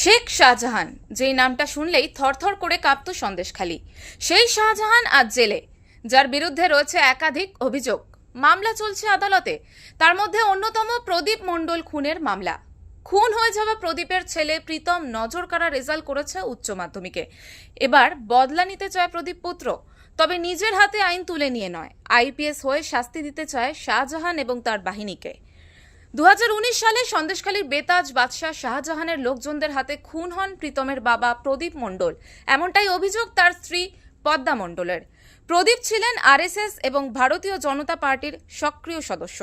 শেখ শাহজাহান, যেই নামটা শুনলেই থরথর করে কাঁপত সন্দেশখালী। সেই শাহজাহান আজ জেলে, যার বিরুদ্ধে রয়েছে একাধিক অভিযোগ। মামলা চলছে আদালতে, তার মধ্যে অন্যতম প্রদীপ মণ্ডল খুনের মামলা। খুন হয়ে যাওয়া প্রদীপের ছেলে প্রীতম নজর কাড়া রেজাল্ট করেছে উচ্চ মাধ্যমিকে। এবার বদলা নিতে চায় প্রদীপ পুত্র, তবে নিজের হাতে আইন তুলে নিয়ে নয়। আইপিএস হয়ে শাস্তি দিতে চায় শাহজাহান এবং তার বাহিনীকে। দু হাজার উনিশ সালে সন্দেশখালীর বেতাজ বাদশাহ শাহজাহানের লোকজনদের হাতে খুন হন প্রীতমের বাবা প্রদীপ মণ্ডল। এমনটাই অভিযোগ তার স্ত্রী পদ্মা মণ্ডলের। প্রদীপ ছিলেন আরএসএস এবং ভারতীয় জনতা পার্টির সক্রিয় সদস্য।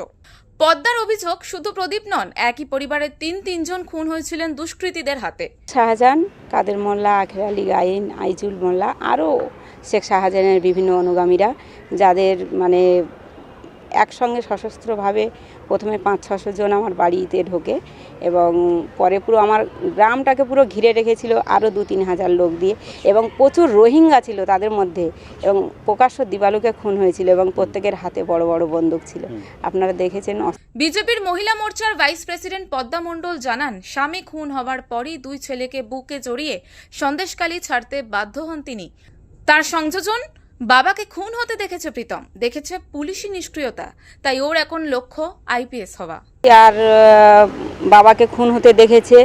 পদ্মার অভিযোগ শুধু প্রদীপ নন, একই পরিবারের তিন তিনজন খুন হয়েছিলেন দুষ্কৃতীদের হাতে। শাহজাহান, কাদের মোল্লা, আখের আলী গাইন আইজুল মোল্লা, আরও শেখ শাহজাহানের বিভিন্ন অনুগামীরা, যাদের মানে একসঙ্গে সশস্ত্রভাবে প্রথমে পাঁচ ছশো জন আমার বাড়িতে ঢোকে এবং পরে পুরো আমার গ্রামটাকে পুরো ঘিরে রেখেছিল আরও দু তিন হাজার লোক দিয়ে এবং প্রচুর রোহিঙ্গা ছিল তাদের মধ্যে এবং প্রকাশ্য দিবালুকে খুন হয়েছিল এবং প্রত্যেকের হাতে বড় বড় বন্দুক ছিল। আপনারা দেখেছেন বিজেপির মহিলা মোর্চার ভাইস প্রেসিডেন্ট পদ্মা মণ্ডল জানান স্বামী খুন হওয়ার পরই দুই ছেলেকে বুকে জড়িয়ে সন্দেশকালী ছাড়তে বাধ্য হন তিনি। তার সংযোজন? বাবাকে খুন হতে দেখেছে প্রীতম। দেখেছে পুলিশি নিষ্ক্রিয়তা। তাই ওর এখন লক্ষ্য আইপিএস হওয়া। আর বাবাকে খুন হতে দেখেছে,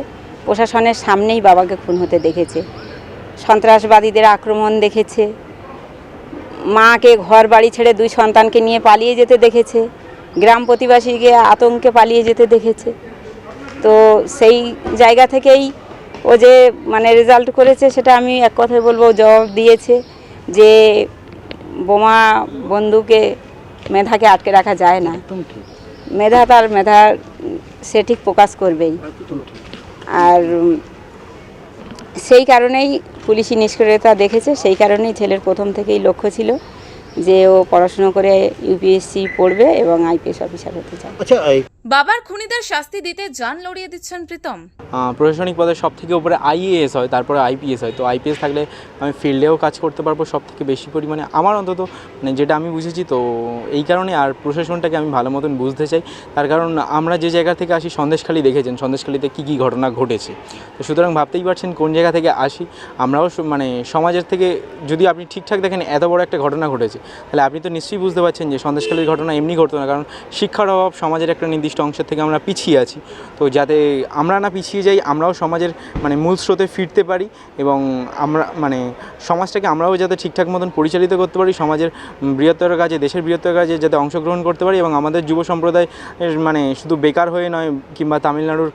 প্রশাসনের সামনেই বাবাকে খুন হতে দেখেছে। সন্ত্রাসবাদীদের আক্রমণ দেখেছে। মাকে ঘর বাড়ি ছেড়ে দুই সন্তানকে নিয়ে পালিয়ে যেতে দেখেছে। গ্রাম প্রতিবাসীকে আতঙ্কে পালিয়ে যেতে দেখেছে। তো সেই জায়গা থেকেই ও যে মানে রেজাল্ট করেছে, সেটা আমি এক কথায় বলব, জবাব দিয়েছে যে বোমা বন্ধুকে মেধাকে আটকে রাখা যায় না। মেধা তার মেধা সে ঠিক প্রকাশ করবেই। আর সেই কারণেই পুলিশি নিষ্ক্রিয়তা দেখেছে সেই কারণেই ছেলের প্রথম থেকেই লক্ষ্য ছিল যে ও পড়াশুনো করে ইউপিএসসি পড়বে এবং আইপিএস অফিসার হতে চায়। আচ্ছা বাবার খুনিদের শাস্তি দিতে জান লড়িয়ে দিচ্ছেন প্রীতম। প্রশাসনিক পদে সব থেকে উপরে আইএএস হয়, তারপরে আইপিএস হয়। তো আইপিএস থাকলে আমি ফিল্ডেও কাজ করতে পারব সব থেকে বেশি পরিমাণে। আমার অন্তত মানে যেটা আমি বুঝেছি, তো এই কারণে আর প্রশাসনটাকে আমি ভালো মতন বুঝতে চাই। তার কারণ আমরা যে জায়গা থেকে আসি, সন্দেশখালী দেখেছেন, সন্দেশখালীতে কী কী ঘটনা ঘটেছে। তো সুতরাং ভাবতেই পারছেন কোন জায়গা থেকে আসি। আমরাও মানে সমাজের থেকে যদি আপনি ঠিকঠাক দেখেন, এত বড় একটা ঘটনা ঘটেছে, তাহলে আপনি তো নিশ্চয়ই বুঝতে পারছেন যে সন্দেশখালীর ঘটনা এমনি ঘটতো না। কারণ শিক্ষার অভাব, সমাজের একটা নির্দিষ্ট অংশের থেকে আমরা পিছিয়ে আছি। তো যাতে আমরা না পিছিয়ে যাই, আমরাও সমাজের মানে মূল স্রোতে ফিরতে পারি এবং আমরা মানে সমাজটাকে আমরাও যাতে ঠিকঠাক মতন পরিচালিত করতে পারি, সমাজের বৃহত্তর কাজে, দেশের বৃহত্তর কাজে যাতে অংশগ্রহণ করতে পারি এবং আমাদের যুব সম্প্রদায় এর মানে শুধু বেকার হয়ে নয়, কিংবা তামিলনাড়ুর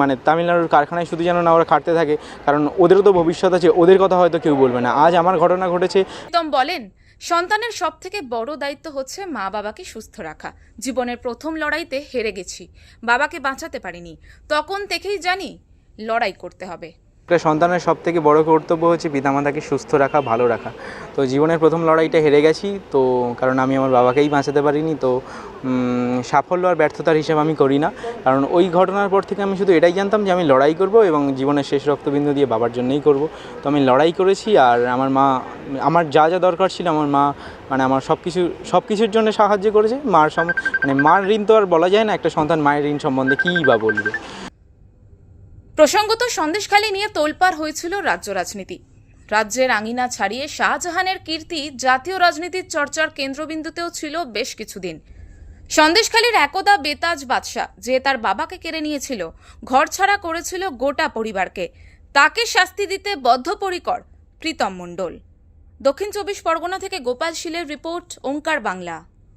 মানে তামিলনাড়ুর কারখানায় শুধু যেন না ওরা খাটতে থাকে, কারণ ওদেরও তো ভবিষ্যৎ আছে, ওদের কথা হয়তো কেউ বলবে না। আজ আমার ঘটনা ঘটেছে প্রীতম বলেন সন্তানের সব থেকে বড় দায়িত্ব হচ্ছে মা বাবাকে সুস্থ রাখা। জীবনের প্রথম লড়াইতে হেরে গেছি। বাবাকে বাঁচাতে পারিনি। তখন থেকেই জানি লড়াই করতে হবে। সন্তানের সব থেকে বড় কর্তব্য হচ্ছে পিতামাতাকে সুস্থ রাখা, ভালো রাখা। তো জীবনের প্রথম লড়াইটা হেরে গেছি, তো কারণ আমি আমার বাবাকেই বাঁচাতে পারিনি, তো সাফল্য আর ব্যর্থতার হিসাব আমি করি না। কারণ ওই ঘটনার পর থেকে আমি শুধু এটাই জানতাম যে আমি লড়াই করব এবং জীবনের শেষ রক্তবিন্দু দিয়ে বাবার জন্যই করব। তো আমি লড়াই করেছি আর আমার মা, আমার যা যা দরকার ছিল আমার মা মানে আমার সব কিছু সব কিছুর জন্য সাহায্য করেছে। মার সম মানে মার ঋণ তো আর বলা যায় না, একটা সন্তান মায়ের ঋণ সম্বন্ধে কী বা বলবে। প্রসঙ্গত সন্দেশখালী নিয়ে তোলপাড় হয়েছিল রাজ্য রাজনীতি। রাজ্যের আঙিনা ছাড়িয়ে শাহজাহানের কীর্তি জাতীয় রাজনীতির চর্চার কেন্দ্রবিন্দুতেও ছিল বেশ কিছুদিন। সন্দেশখালীর একদা বেতাজ বাদশাহ, যে তার বাবাকে কেড়ে নিয়েছিল ঘরছাড়া করেছিল গোটা পরিবারকে। তাকে শাস্তি দিতে বদ্ধপরিকর প্রীতম মণ্ডল। দক্ষিণ চব্বিশ পরগনা থেকে গোপাল শীলের রিপোর্ট, ওঙ্কার বাংলা।